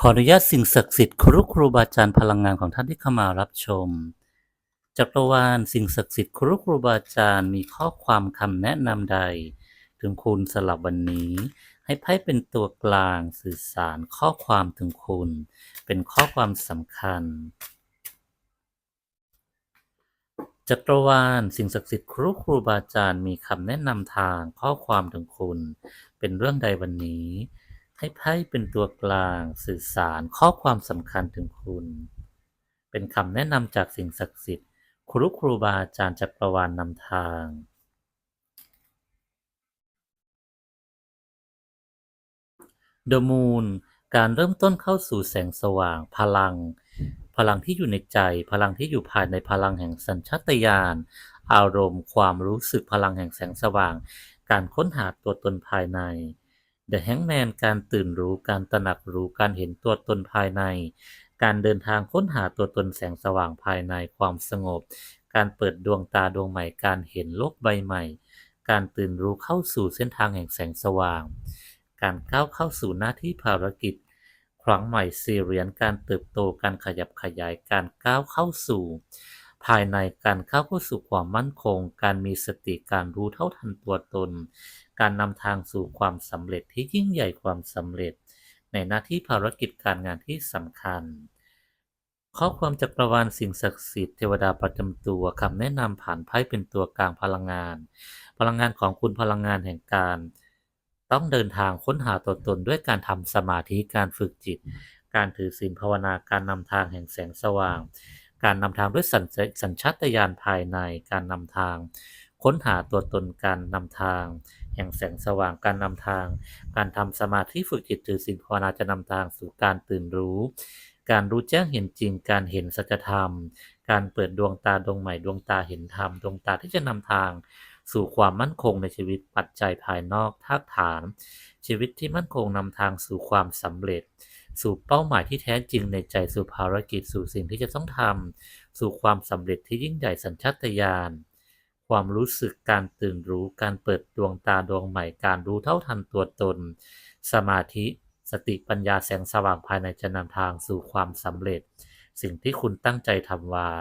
ขออนุญาตสิ่งศักดิ์สิทธิ์ครูครูบาอาจารย์พลังงานของท่านที่เข้ามารับชม จักรวาลสิ่งศักดิ์สิทธิ์ครูครูบาอาจารย์มีข้อความคำแนะนำใด ถึงคุณสลับวันนี้ ให้ไพ่เป็นตัวกลางสื่อสารข้อความถึงคุณ เป็นข้อความสำคัญ จักรวาลสิ่งศักดิ์สิทธิ์ครูครูบาอาจารย์มีคำแนะนำทางข้อความถึงคุณ เป็นเรื่องใดวันนี้ ให้ไพ่เป็นตัวกลางสื่อสารข้อความสำคัญถึงคุณ เป็นคำแนะนำจากสิ่งศักดิ์สิทธิ์ครูครูบาอาจารย์จักรวาลนำทาง The Moon การเริ่มต้นเข้าสู่แสงสว่าง พลัง พลังที่อยู่ในใจ พลังที่อยู่ภายในพลังแห่งสัญชาตญาณอารมณ์ ความรู้สึกพลังแห่งแสงสว่าง การค้นหาตัวตนภายใน The Hangman การตื่นรู้ การตระหนักรู้ การเห็นตัวตนภายใน การเดินทางค้นหาตัวตนแสงสว่างภายในความสงบ การเปิดดวงตาดวงใหม่ การเห็นโลกใบใหม่ การตื่นรู้เข้าสู่เส้นทางแห่งแสงสว่าง การก้าวเข้าสู่หน้าที่ภารกิจ ครั้งใหม่ซีเรียน การเติบโต การขยับขยาย การก้าวเข้าสู่ ภายในการเข้าเข้าสู่ความมั่นคง การมีสติการรู้เท่าทันตัวตน การนำทางสู่ความสำเร็จที่ยิ่งใหญ่ความสำเร็จ ในหน้าที่ภารกิจการงานที่สำคัญ ข้อความจักรวาลสิ่งศักดิ์สิทธิ์เทวดาประจำตัวคำแนะนำผ่านไพ่เป็นตัวกลางพลังงาน พลังงานของคุณพลังงานแห่งการ ต้องเดินทางค้นหาตัวตนด้วยการทำสมาธิการฝึกจิต การถือศีลภาวนาการนำทางแห่งแสงสว่าง การนำทางด้วยสัญสญชาตญาณภายในการนำทาง ค้นหาตัวตนการนำทาง แห่งแสงสว่างการนำทาง การทำสมาธิฝึกจิตถือสิ่งภาวนาจะนำทางสู่การตื่นรู้ การรู้แจ้งเห็นจริง การเห็นสัจธรรม การเปิดดวงตาดวงใหม่ดวงตาเห็นธรรมดวงตาที่จะนำทาง สู่ความมั่นคงในชีวิตปัจจัยภายนอกธาตุฐาน ชีวิตที่มั่นคงนำทางสู่ความสำเร็จ สู่เป้าหมายที่แท้จริงในใจสู่ภารกิจสู่สิ่งที่จะต้องทำสู่ความสำเร็จที่ยิ่งใหญ่สัญชาตญาณความรู้สึกการตื่นรู้การเปิดดวงตาดวงใหม่การรู้เท่าทันตัวตน สมาธิสติปัญญาแสงสว่างภายในจะนำทางสู่ความสำเร็จ สิ่งที่คุณตั้งใจทำไว้